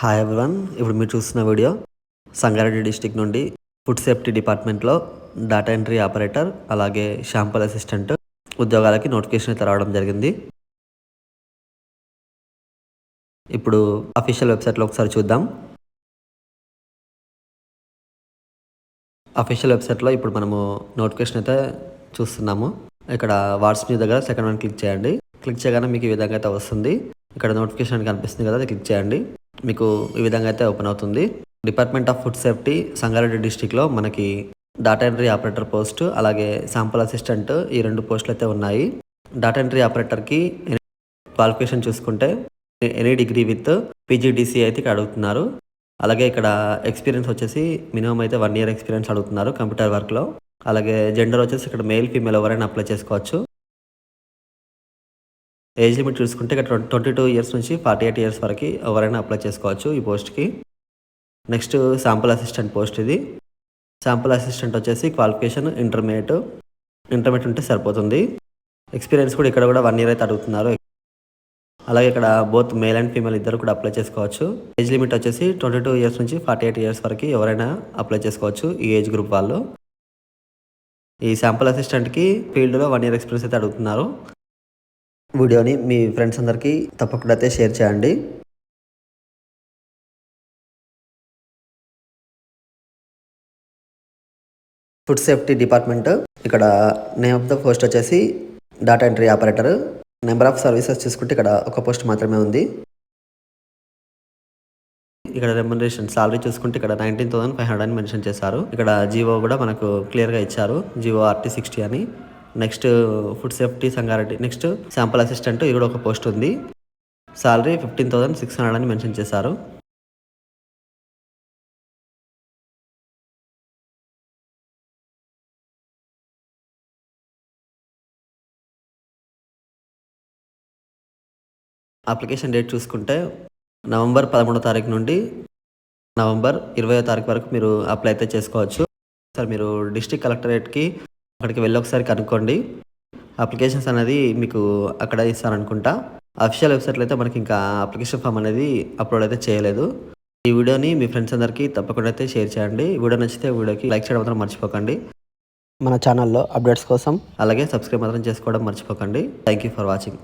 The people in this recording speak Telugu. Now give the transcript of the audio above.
హాయ్ ఎవ్రీవన్ ఇప్పుడు మీరు చూస్తున్న వీడియో సంగారెడ్డి డిస్టిక్ నుండి ఫుడ్ సేఫ్టీ డిపార్ట్మెంట్లో డేటా ఎంట్రీ ఆపరేటర్ అలాగే షాంపల్ అసిస్టెంట్ ఉద్యోగాలకి నోటిఫికేషన్ అయితే రావడం జరిగింది. ఇప్పుడు అఫీషియల్ వెబ్సైట్లో ఒకసారి చూద్దాం. అఫీషియల్ వెబ్సైట్లో ఇప్పుడు మనము నోటిఫికేషన్ అయితే చూస్తున్నాము. ఇక్కడ వాట్స్ మీ దగ్గర సెకండ్ వన్ క్లిక్ చేయండి. క్లిక్ చేయగానే మీకు ఈ విధంగా అయితే వస్తుంది. ఇక్కడ నోటిఫికేషన్ కనిపిస్తుంది కదా అది క్లిక్ చేయండి. మీకు ఈ విధంగా అయితే ఓపెన్ అవుతుంది. Department of food safety Sangareddy డిస్టిక్లో మనకి డాటా ఎంట్రీ ఆపరేటర్ పోస్ట్ అలాగే శాంపుల్ అసిస్టెంట్ ఈ రెండు పోస్టులు అయితే ఉన్నాయి. డాటా ఎంట్రీ ఆపరేటర్కి క్వాలిఫికేషన్ చూసుకుంటే ఎనీ డిగ్రీ విత్ పీజీడీసీ అయితే ఇక్కడ అడుగుతున్నారు. అలాగే ఇక్కడ ఎక్స్పీరియన్స్ వచ్చేసి మినిమం అయితే వన్ ఇయర్ ఎక్స్పీరియన్స్ అడుగుతున్నారు కంప్యూటర్ వర్క్లో అలాగే జెండర్ వచ్చేసి ఇక్కడ మేల్ ఫీమేల్ ఎవరైనా అప్లై చేసుకోవచ్చు. ఏజ్ లిమిట్ చూసుకుంటే ఇక్కడ ట్వంటీ టూ ఇయర్స్ నుంచి ఫార్టీ ఎయిట్ ఇయర్స్ వరకు ఎవరైనా అప్లై చేసుకోవచ్చు ఈ పోస్ట్కి. నెక్స్ట్ శాంపుల్ అసిస్టెంట్ పోస్ట్ ఇది. శాంపుల్ అసిస్టెంట్ వచ్చేసి క్వాలిఫికేషన్ ఇంటర్మీడియట్. ఇంటర్మీడియట్ ఉంటే సరిపోతుంది. ఎక్స్పీరియన్స్ కూడా ఇక్కడ కూడా వన్ ఇయర్ అయితే అడుగుతున్నారు. అలాగే ఇక్కడ బోత్ మేల్ అండ్ ఫీమేల్ ఇద్దరు కూడా అప్లై చేసుకోవచ్చు. ఏజ్ లిమిట్ వచ్చేసి ట్వంటీ టూ ఇయర్స్ నుంచి ఫార్టీ ఎయిట్ ఇయర్స్ వరకు ఎవరైనా అప్లై చేసుకోవచ్చు ఈ ఏజ్ గ్రూప్ వాళ్ళు. ఈ శాంపుల్ అసిస్టెంట్కి ఫీల్డ్లో వన్ ఇయర్ ఎక్స్పీరియన్స్ అయితే అడుగుతున్నారు. వీడియోని మీ ఫ్రెండ్స్ అందరికీ తప్పకుండా అయితే షేర్ చేయండి. ఫుడ్ సేఫ్టీ డిపార్ట్మెంట్ ఇక్కడ నేమ్ ఆఫ్ ద పోస్ట్ వచ్చేసి data entry operator. Number of services చూసుకుంటే ఇక్కడ ఒక పోస్ట్ మాత్రమే ఉంది. ఇక్కడ రెమ్యునరేషన్ సాలరీ చూసుకుంటే ఇక్కడ నైన్టీన్ థౌసండ్ ఫైవ్ హండ్రెడ్ అని మెన్షన్ చేశారు. ఇక్కడ జివో కూడా మనకు క్లియర్గా ఇచ్చారు. జివో ఆర్టీ సిక్స్టీ అని. Next food safety Sangareddy next sample assistant ఇది కూడా ఒక పోస్ట్ ఉంది. Salary fifteen thousand six hundred అని మెన్షన్ చేశారు. అప్లికేషన్ డేట్ చూసుకుంటే నవంబర్ పదమూడో తారీఖు నుండి నవంబర్ ఇరవై తారీఖు వరకు మీరు అప్లై అయితే చేసుకోవచ్చు. సార్ మీరు డిస్టిక్ కలెక్టరేట్కి అక్కడికి వెళ్ళి ఒకసారి కనుక్కోండి. అప్లికేషన్స్ అనేది మీకు అక్కడ ఇస్తారనుకుంటా అఫిషియల్ వెబ్సైట్లో అయితే మనకి ఇంకా అప్లికేషన్ ఫామ్ అనేది అప్లోడ్ అయితే చేయలేదు. ఈ వీడియోని మీ ఫ్రెండ్స్ అందరికీ తప్పకుండా అయితే షేర్ చేయండి. వీడియో నచ్చితే వీడియోకి లైక్ చేయడం మాత్రం మర్చిపోకండి. మన ఛానల్లో అప్డేట్స్ కోసం అలాగే సబ్స్క్రైబ్ మాత్రం చేసుకోవడం మర్చిపోకండి. Thank you for watching